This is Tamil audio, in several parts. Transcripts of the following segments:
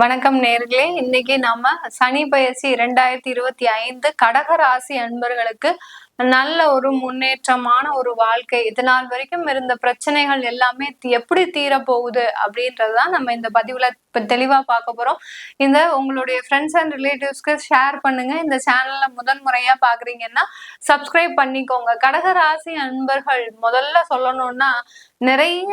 வணக்கம் நேர்களே. இன்னைக்கு நம்ம சனி பயிற்சி இரண்டாயிரத்தி இருபத்தி ஐந்து கடகராசி அன்பர்களுக்கு நல்ல ஒரு முன்னேற்றமான ஒரு வாழ்க்கை. இது நாள் வரைக்கும் இருந்த பிரச்சனைகள் எல்லாமே எப்படி தீர போகுது அப்படின்றதுதான் நம்ம இந்த பதிவுல இப்ப தெளிவா பார்க்க போறோம். இந்த உங்களுடைய ஃப்ரெண்ட்ஸ் அண்ட் ரிலேட்டிவ்ஸ்க்கு ஷேர் பண்ணுங்க. இந்த சேனல்ல முதல் முறையா பாக்குறீங்கன்னா சப்ஸ்கிரைப் பண்ணிக்கோங்க. கடகராசி அன்பர்கள் முதல்ல சொல்லணும்னா நிறைய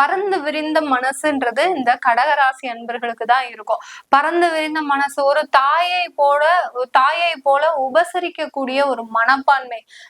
பறந்து விரிந்த மனசுன்றது இந்த கடகராசி அன்பர்களுக்கு தான் இருக்கும். பறந்து விரிந்த மனசு ஒரு தாயை போல ஒரு தாயை போல உபசரிக்கக்கூடிய ஒரு மனப்பான்மை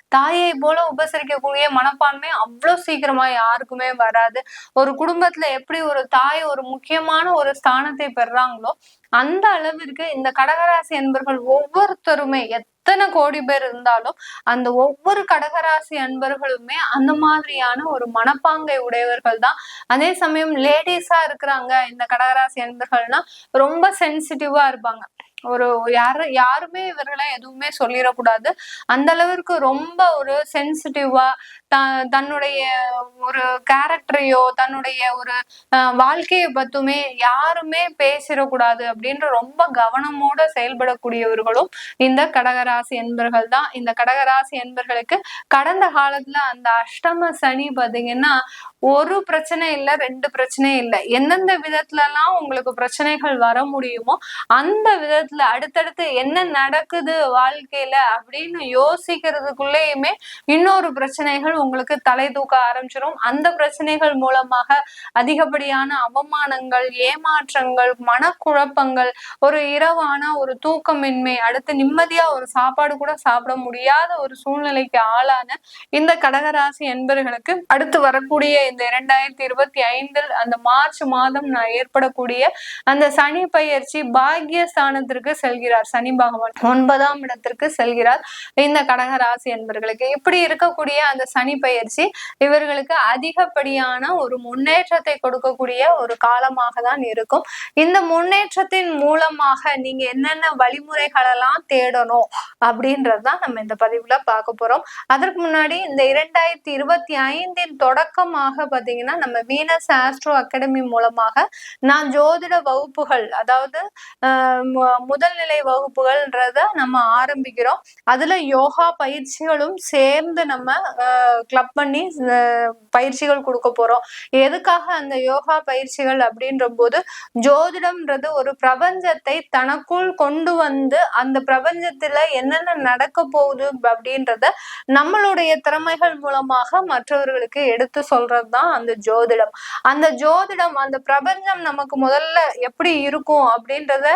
தாயை போல உபசரிக்கக்கூடிய மனப்பான்மை அவ்வளவு சீக்கிரமா யாருக்குமே வராது. ஒரு குடும்பத்துல எப்படி ஒரு தாய் ஒரு முக்கியமான ஒரு ஸ்தானத்தை பெறாங்களோ அந்த அளவிற்கு இந்த கடகராசி அன்பர்கள் ஒவ்வொருத்தருமே எத்தனை கோடி பேர் இருந்தாலும் அந்த ஒவ்வொரு கடகராசி அன்பர்களுமே அந்த மாதிரியான ஒரு மனப்பாங்கை உடையவர்கள் தான். அதே சமயம் லேடிஸா இருக்கிறாங்க இந்த கடகராசி அன்பர்கள்னா ரொம்ப சென்சிட்டிவா இருப்பாங்க. ஒரு யாரு யாருமே இவர்களை எதுவுமே சொல்லிடக்கூடாது. அந்த அளவிற்கு ரொம்ப ஒரு சென்சிட்டிவா த தன்னுடைய ஒரு கேரக்டரையோ தன்னுடைய ஒரு அஹ், வாழ்க்கையை பத்துமே யாருமே பேசிடக்கூடாது அப்படின்ற ரொம்ப கவனமோட செயல்படக்கூடியவர்களும் இந்த கடகராசி என்பர்கள் தான். இந்த கடகராசி என்பர்களுக்கு கடந்த காலத்துல அந்த அஷ்டம சனி பாத்தீங்கன்னா ஒரு பிரச்சனை இல்ல ரெண்டு பிரச்சனை இல்ல. எந்தெந்த விதத்துல எல்லாம் உங்களுக்கு பிரச்சனைகள் வர முடியுமோ அந்த விதத்துல அடுத்தடுத்து என்ன நடக்குது வாழ்க்கையில அப்படின்னு யோசிக்கிறதுக்குள்ளேயுமே இன்னொரு பிரச்சனைகள் உங்களுக்கு தலை தூக்க ஆரம்பிச்சிடும் அந்த பிரச்சனைகள் மூலமாக அதிகப்படியான அவமானங்கள் ஏமாற்றங்கள் மனக்குழப்பங்கள் ஒரு இரவான ஒரு தூக்கமின்மை அடுத்து நிம்மதியா ஒரு சாப்பாடு கூட சாப்பிட முடியாத ஒரு சூழ்நிலைக்கு ஆளான இந்த கடகராசி என்பர்களுக்கு அடுத்து வரக்கூடிய இந்த இரண்டாயிரத்தி இருபத்தி ஐந்தில் அந்த மார்ச் மாதம் நான் ஏற்படக்கூடிய அந்த சனி பயிற்சி பாக்கியஸ்தானத்திற்கு செல்கிறார். சனி பகவான் ஒன்பதாம் இடத்திற்கு செல்கிறார். இந்த கடக ராசி என்பர்களுக்கு இப்படி இருக்கக்கூடிய அந்த சனி பயிற்சி இவர்களுக்கு அதிகப்படியான ஒரு முன்னேற்றத்தை கொடுக்கக்கூடிய ஒரு காலமாக தான் இருக்கும். இந்த முன்னேற்றத்தின் மூலமாக நீங்க என்னென்ன வழிமுறைகளெல்லாம் தேடணும் அப்படின்றதுதான் நம்ம இந்த பதிவுல பார்க்க போறோம். அதற்கு முன்னாடி இந்த இரண்டாயிரத்தி இருபத்தி ஐந்தின் தொடக்கமாக பாத்தீங்கன்னா நம்ம வீனஸ் ஆஸ்ட்ரோ அகாடமி மூலமாக நான் ஜோதிட வகுப்புகள் அதாவது ஆஹ் நிலை வகுப்புகள்ன்றத நம்ம ஆரம்பிக்கிறோம். அதுல யோகா பயிற்சிகளும் சேர்ந்து நம்ம கிளப் பண்ணி பயிற்சிகள் கொடுக்க போறோம். எதுக்காக அந்த யோகா பயிற்சிகள் அப்படின்ற போது ஜோதிடம்ன்றது ஒரு பிரபஞ்சத்தை தனக்குள் கொண்டு வந்து அந்த பிரபஞ்சத்துல என்னென்ன நடக்க போகுது அப்படின்றத நம்மளுடைய திறமைகள் மூலமாக மற்றவர்களுக்கு எடுத்து சொல்றது தான் அந்த ஜோதிடம். அந்த ஜோதிடம் அந்த பிரபஞ்சம் நமக்கு முதல்ல எப்படி இருக்கும் அப்படின்றத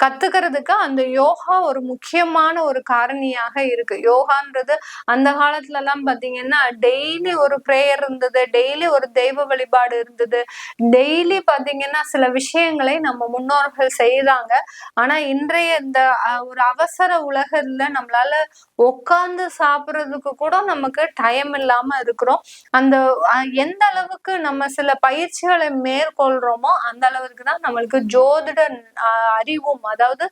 கத்துக்கிறதுக்கு அந்த யோகா ஒரு முக்கியமான ஒரு காரணியாக இருக்கு. யோகான்றது அந்த காலத்துல எல்லாம் பாத்தீங்கன்னா டெய்லி ஒரு ப்ரேயர் இருந்தது டெய்லி ஒரு தெய்வ வழிபாடு இருந்தது. டெய்லி பாத்தீங்கன்னா சில விஷயங்களை நம்ம முன்னோர்கள் செய்தாங்க. ஆனா இன்றைய இந்த ஒரு அவசர உலகத்துல நம்மளால உட்கார்ந்து சாப்பிடுறதுக்கு கூட நமக்கு டைம் இல்லாம இருக்கிறோம். அந்த எந்த எந்த அளவுக்கு நம்ம சில பயிற்சிகளை மேற்கொள்றோமோ அந்த அளவுக்கு தான் நம்மளுக்கு ஜோதிட அஹ், அறிவும் அதாவது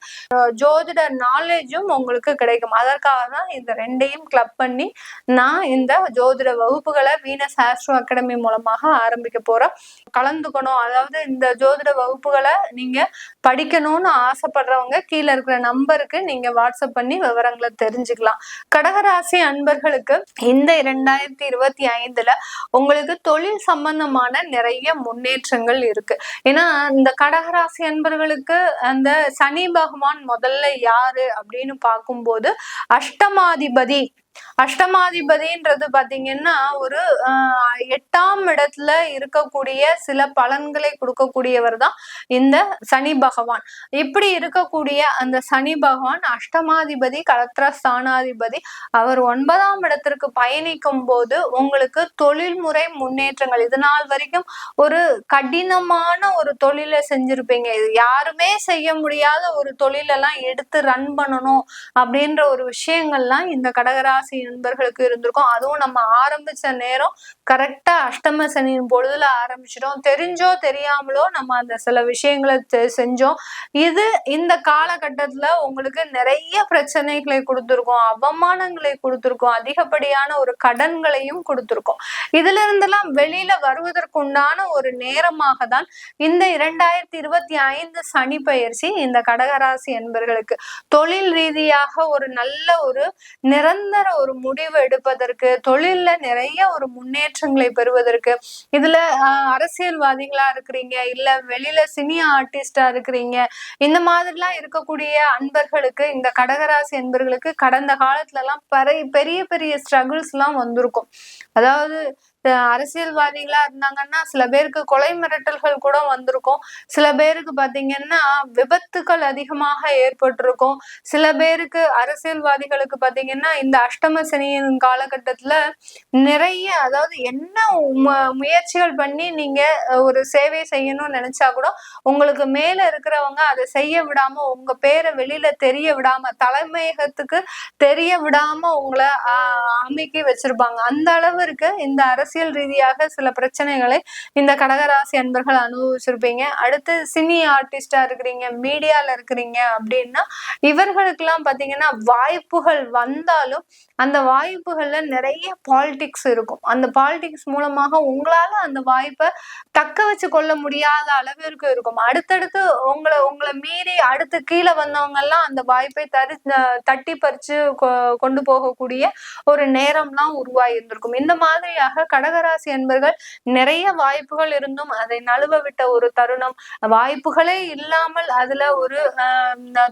ஜோதிட நாலேஜும் உங்களுக்கு கிடைக்கும். அதற்காக தான் இந்த ரெண்டையும் கிளப் பண்ணி நான் இந்த ஜோதிட வகுப்புகளை வீனஸ் ஆஸ்ட்ரோ அகாடமி மூலமாக ஆரம்பிக்க போறேன் கலந்துக்கணும். அதாவது இந்த ஜோதிட வகுப்புகளை நீங்க படிக்கணும்னு ஆசைப்படுறவங்க கீழே இருக்கிற நம்பருக்கு நீங்க வாட்ஸ்அப் பண்ணி விவரங்களை தெரிஞ்சுக்கலாம். கடகராசி அன்பர்களுக்கு இந்த இரண்டாயிரத்தி இருபத்தி ஐந்துல உங்களுக்கு தொழில் தொழில் சம்பந்தமான நிறைய முன்னேற்றங்கள் இருக்கு. ஏன்னா இந்த கடகராசி அன்பர்களுக்கு அந்த சனி பகவான் முதல்ல யாரு அப்படின்னு பார்க்கும்போது அஷ்டமாதிபதி அஷ்டமாதிபதின்றது பாத்தீங்கன்னா ஒரு எட்டாம் இடத்துல இருக்கக்கூடிய சில பலன்களை கொடுக்கக்கூடியவர் தான் இந்த சனி பகவான். இப்படி இருக்கக்கூடிய அந்த சனி பகவான் அஷ்டமாதிபதி கலத்திர ஸ்தானாதிபதி அவர் ஒன்பதாம் இடத்திற்கு பயணிக்கும் போது உங்களுக்கு தொழில்முறை முன்னேற்றங்கள். இது நாள் வரைக்கும் ஒரு கடினமான ஒரு தொழிலை செஞ்சிருப்பீங்க. இது யாருமே செய்ய முடியாத ஒரு தொழிலெல்லாம் எடுத்து ரன் பண்ணணும் அப்படின்ற ஒரு விஷயங்கள்லாம் இந்த கடகராசி ராசி நண்பர்களுக்கு இருந்திருக்கும். அதுவும் நம்ம ஆரம்பிச்ச நேரம் கரெக்டா அஷ்டம சனியின் பொழுதுல ஆரம்பிச்சிட்டோம். தெரிஞ்சோ தெரியாமலோ நம்ம அந்த சில விஷயங்களை செஞ்சோம். இது இந்த காலகட்டத்துல உங்களுக்கு நிறைய பிரச்சனைகளை கொடுத்துருக்கோம். அவமானங்களை கொடுத்துருக்கோம். அதிகப்படியான ஒரு கடன்களையும் கொடுத்துருக்கோம். இதுல இருந்தெல்லாம் வெளியில வருவதற்குண்டான ஒரு நேரமாக தான் இந்த இரண்டாயிரத்தி இருபத்தி ஐந்து சனி பயிற்சி இந்த கடகராசி என்பர்களுக்கு தொழில் ரீதியாக ஒரு நல்ல ஒரு நிரந்தர ஒரு முடிவு எடுப்பதற்கு தொழில்ல நிறைய ஒரு முன்னேற்றங்களை பெறுவதற்கு இதுல அரசியல்வாதிகளா இருக்கிறீங்க இல்ல வெளியில சினி ஆர்டிஸ்டா இருக்கிறீங்க இந்த மாதிரிலாம் இருக்கக்கூடிய அன்பர்களுக்கு இந்த கடகராசி அன்பர்களுக்கு கடந்த காலத்துல எல்லாம் பெரிய பெரிய ஸ்ட்ரகிள்ஸ் எல்லாம் வந்திருக்கும். அதாவது அரசியல்வாதிகளா இருந்தாங்கன்னா சில பேருக்கு கொலை மிரட்டல்கள் கூட வந்திருக்கும். சில பேருக்கு பாத்தீங்கன்னா விபத்துக்கள் அதிகமாக ஏற்பட்டிருக்கும். சில பேருக்கு அரசியல்வாதிகளுக்கு பாத்தீங்கன்னா இந்த அஷ்டம சனியின் காலகட்டத்துல நிறைய அதாவது என்ன முயற்சிகள் பண்ணி நீங்க ஒரு சேவை செய்யணும்னு நினைச்சா கூட உங்களுக்கு மேல இருக்கிறவங்க அதை செய்ய விடாம உங்க பேரை வெளியில தெரிய விடாம தலைமையகத்துக்கு தெரிய விடாம உங்களை அமைக்கி வச்சிருப்பாங்க. அந்த அளவிற்கு இந்த அரசியல் அரசியல் ரீதியாக சில பிரச்சனைகளை இந்த கடகராசி அன்பர்கள் அனுபவிச்சிருப்பீங்க. அடுத்து சினி ஆர்டிஸ்டா இருக்கிறீங்க மீடியால இருக்கிறீங்க அப்படின்னா இவர்களுக்கு எல்லாம் பாத்தீங்கன்னா வாய்ப்புகள் வந்தாலும் அந்த வாய்ப்புகள்ல நிறைய பாலிடிக்ஸ் இருக்கும். அந்த பாலிடிக்ஸ் மூலமாக உங்களால அந்த வாய்ப்பை தக்க வச்சு கொள்ள முடியாத அளவிற்கு இருக்கும். அடுத்தடுத்து உங்களை உங்களை மீறி அடுத்து கீழே வந்தவங்க எல்லாம் அந்த வாய்ப்பை தரி தட்டி பறிச்சு கொண்டு போகக்கூடிய ஒரு நேரம்லாம் உருவாகி இருந்திருக்கும். இந்த மாதிரியாக கடகராசி என்பர்கள் நிறைய வாய்ப்புகள் இருந்தும் அதை நழுவ விட்ட ஒரு தருணம். வாய்ப்புகளே இல்லாமல் அதுல ஒரு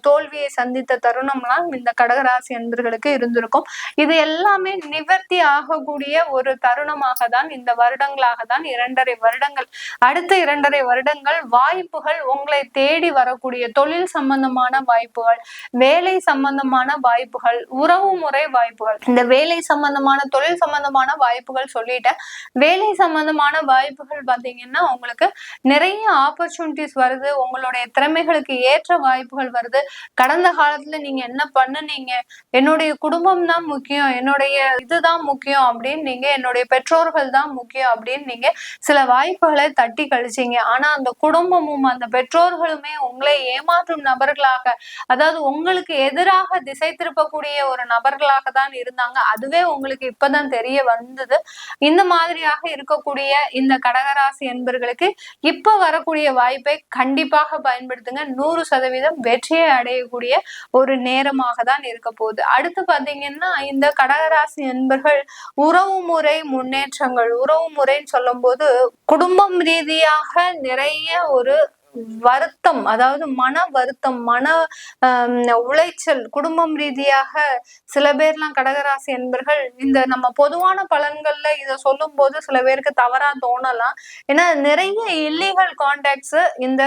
தோல்வியை சந்தித்த தருணம்லாம் இந்த கடகராசி என்பர்களுக்கு இருந்திருக்கும். இது எல்லாமே நிவர்த்தி ஆகக்கூடிய ஒரு தருணமாக தான் இந்த வருடங்களாக தான் இரண்டரை வருடங்கள் அடுத்த இரண்டரை வருடங்கள் வாய்ப்புகள் உங்களை தேடி வரக்கூடிய தொழில் சம்பந்தமான வாய்ப்புகள் வேலை சம்பந்தமான வாய்ப்புகள் உறவு முறை வாய்ப்புகள். இந்த வேலை சம்பந்தமான தொழில் சம்பந்தமான வாய்ப்புகள் சொல்லிட்டேன். வேலை சம்பந்தமான வாய்ப்புகள் பார்த்தீங்கன்னா உங்களுக்கு நிறைய ஆப்பர்ச்சுனிட்டிஸ் வருது. உங்களுடைய திறமைகளுக்கு ஏற்ற வாய்ப்புகள் வருது. கடந்த காலத்துல நீங்க என்ன பண்ணுனீங்க? என்னுடைய குடும்பம் தான் முக்கியம். என்னுடைய இதுதான் முக்கியம் அப்படின்னு நீங்க என்னுடைய பெற்றோர்கள் தான் முக்கியம் அப்படின்னு நீங்க சில வாய்ப்புகளை தட்டி கழிச்சீங்க. ஆனா அந்த குடும்பமும் அந்த பெற்றோர்களுமே உங்களை ஏமாற்றும் நபர்களாக அதாவது உங்களுக்கு எதிராக திசை திருப்பக்கூடிய ஒரு நபர்களாக தான் இருந்தாங்க. அதுவே உங்களுக்கு இப்பதான் தெரிய வந்தது. இந்த மாதிரியாக இருக்கக்கூடிய இந்த கடகராசி என்பர்களுக்கு இப்ப வரக்கூடிய வாய்ப்பை கண்டிப்பாக பயன்படுத்துங்க. நூறு சதவீதம் வெற்றியை அடையக்கூடிய ஒரு நேரமாக தான் இருக்க போகுது. அடுத்து பாத்தீங்கன்னா இந்த கடகராசி என்பர்கள் உறவு முறை முன்னேற்றங்கள் உறவு முறைன்னு சொல்லும் போது குடும்பம் ரீதியாக நிறைய ஒரு வருத்தம் அதாவது மன வருத்தம் மன உளைச்சல் குடும்பம் ரீதியாக சில பேர்லாம் கடகராசி என்பர்கள் இந்த நம்ம பொதுவான பலன்கள்ல இதை சொல்லும் போது சில பேருக்கு தவறா தோணலாம். ஏன்னா நிறைய இல்லீகல் கான்டாக்ட்ஸ் இந்த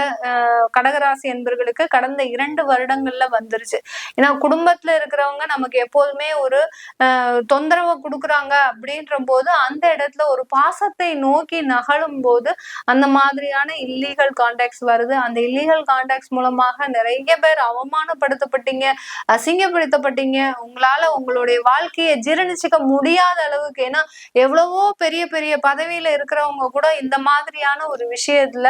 கடகராசி என்பர்களுக்கு கடந்த இரண்டு வருடங்கள்ல வந்துருச்சு. ஏன்னா குடும்பத்துல இருக்கிறவங்க நமக்கு எப்போதுமே ஒரு தொந்தரவு கொடுக்குறாங்க அப்படின்ற போது அந்த இடத்துல ஒரு பாசத்தை நோக்கி நகலும் போது அந்த மாதிரியான இல்லீகல் கான்டாக்ட்ஸ் வர வருது. அந்த இல்லீகல் கான்டாக்ட்ஸ் மூலமாக நிறைய பேர் அவமானப்படுத்தப்பட்டீங்க அசிங்கப்படுத்தப்பட்டீங்க. உங்களால உங்களுடைய வாழ்க்கையை ஜீரணிச்சுக்க முடியாத அளவுக்கு ஏன்னா எவ்வளவோ பெரிய பெரிய பதவியில இருக்கிறவங்க கூட இந்த மாதிரியான ஒரு விஷயத்துல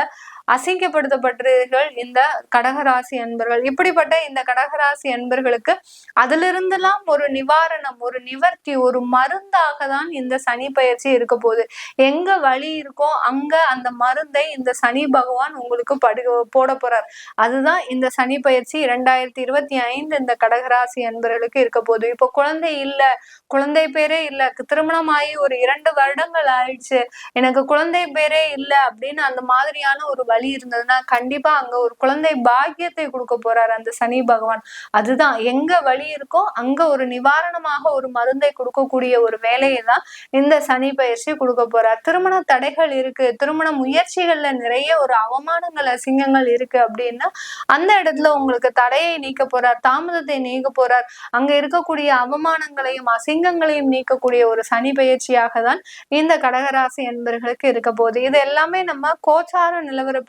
அசிங்கப்படுத்தப்பட்டீர்கள். இந்த கடகராசி அன்பர்கள் இப்படிப்பட்ட இந்த கடகராசி அன்பர்களுக்கு அதிலிருந்தெல்லாம் ஒரு நிவாரணம் ஒரு நிவர்த்தி ஒரு மருந்தாக தான் இந்த சனி பயிற்சி இருக்க போகுது. எங்க வழி இருக்கோ அங்க அந்த மருந்தை இந்த சனி பகவான் உங்களுக்கு படு போட போறார். அதுதான் இந்த சனி பயிற்சி இரண்டாயிரத்தி இருபத்தி ஐந்து இந்த கடகராசி அன்பர்களுக்கு இருக்க போகுது. இப்போ குழந்தை இல்ல குழந்தை பேரே இல்ல திருமணம் ஆகி ஒரு இரண்டு வருடங்கள் ஆயிடுச்சு. எனக்கு குழந்தை பேரே இல்லை அப்படின்னு அந்த மாதிரியான ஒரு வழி வழி இருந்ததுன்னா கண்டிப்பா அங்க ஒரு குழந்தை பாக்கியத்தை கொடுக்க போறாரு அந்த சனி பகவான். அதுதான். எங்க வழி இருக்கோ அங்க ஒரு நிவாரணமாக ஒரு மருந்தை கொடுக்கக்கூடிய ஒரு வேலையை தான் இந்த சனி பயிற்சி கொடுக்க போறார். திருமண தடைகள் இருக்கு. திருமண முயற்சிகள்ல நிறைய ஒரு அவமானங்கள் அசிங்கங்கள் இருக்கு அப்படின்னா அந்த இடத்துல உங்களுக்கு தடையை நீக்க போறார். தாமதத்தை நீக்க போறார். அங்க இருக்கக்கூடிய அவமானங்களையும் அசிங்கங்களையும் நீக்கக்கூடிய ஒரு சனி பயிற்சியாக தான் இந்த கடகராசி என்பர்களுக்கு இருக்க போகுது. இது எல்லாமே நம்ம கோச்சார நிலவரப்படி